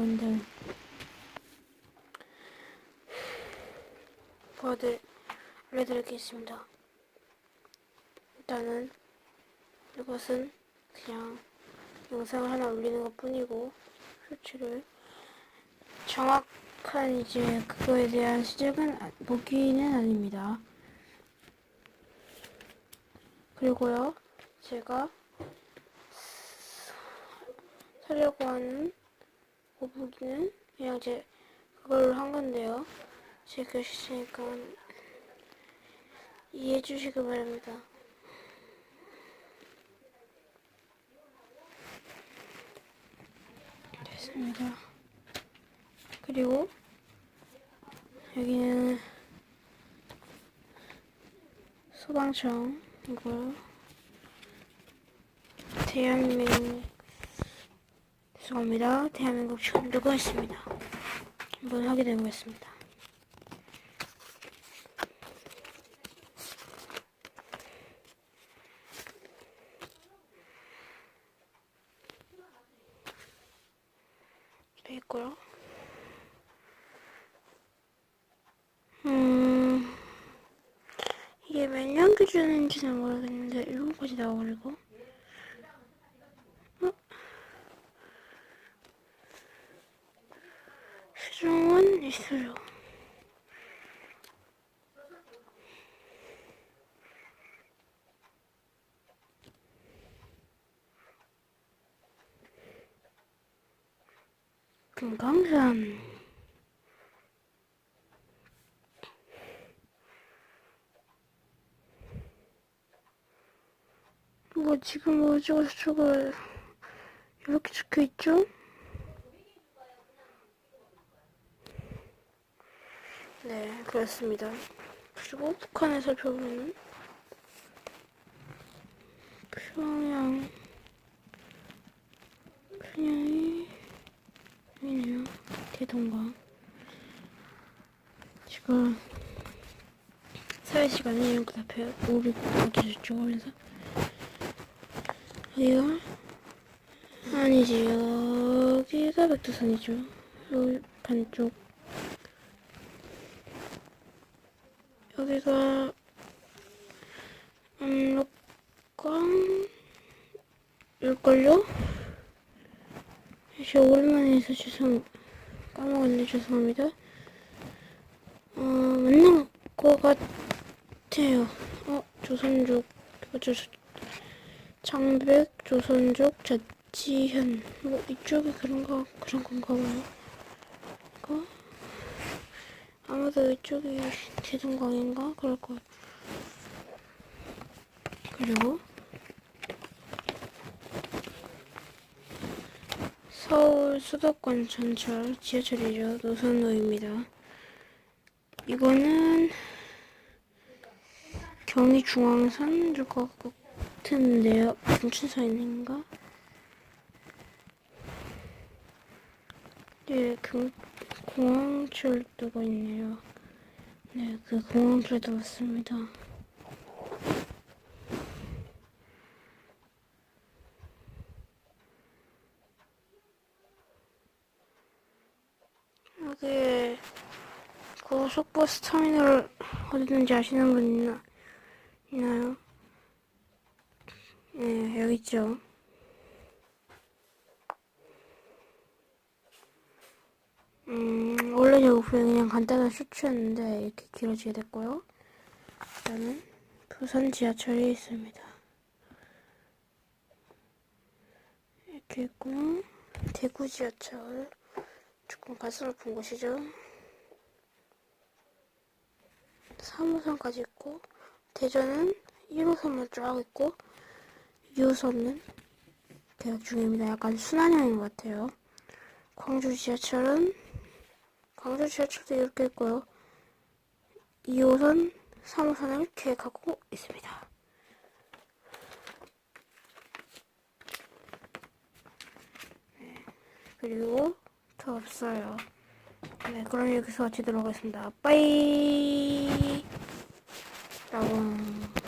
여러분들 보여드릴 알려드리겠습니다. 일단은 이것은 그냥 영상을 하나 올리는 것 뿐이고 쇼츠를 정확한 이제 그거에 대한 시작은 아- 보기는 아닙니다. 그리고요 제가 사려고 하는 거북이는 그냥 제 그걸로 한 건데요. 제 글씨니까 이해해 주시기 바랍니다. 됐습니다. 그리고 여기는 소방청 이거 대한민국 죄송합니다. 대한민국 전도가 있습니다. 한번 확인해 보겠습니다. 돼 있고요. 음, 이게 몇 년 기준인지는 모르겠는데 일본까지 나와버리고. 어? 수정은 있어요. 금강산 뭐 지금 뭐 어쩌고 저쩌고 이렇게 적혀 있죠? 네 그렇습니다. 그리고 북한에 살펴보면 평양 평양이 여기네요. 대동강. 지금 사회 시간이 이렇게 답해요. 우리 어디 저쪽 하면서 여기가 아니지 여기가 백두산이죠. 여기 반쪽 여기가 압록강? 일걸요? 저 오랜만에 해서 죄송 까먹었네. 죄송합니다. 어 맞는 것 같아요. 어 조선족 저, 저, 장백 조선족 자치현. 뭐 이쪽이 그런가 그런 건가 봐요. 이거 아무도 이쪽이 대동강인가 그럴 것 같아 그리고 서울 수도권 전철 지하철이죠. 노선로입니다. 이거는 경의중앙선 일 것 같은데요. 중춘선인가? 네, 그 공항철도가 있네요. 네, 그 공항철도 맞습니다. 여기 고속버스 터미널 어디 있는지 아시는 분 있나, 있나요? 네, 여기 있죠. 여기 그냥 간단한 쇼츠였는데 이렇게 길어지게 됐고요. 일단은 부산 지하철이 있습니다. 이렇게 있고 대구 지하철 조금 가스높은 곳이죠. 3호선까지 있고 대전은 1호선만 쫙 있고 2호선은 계약 중입니다. 약간 순환형인 것 같아요. 광주 지하철은 광주 지하철도 이렇게 있고요. 2호선, 3호선을 계획하고 있습니다. 네, 그리고 더 없어요. 네, 그럼 여기서 마치도록 하겠습니다. 빠이! 여러분.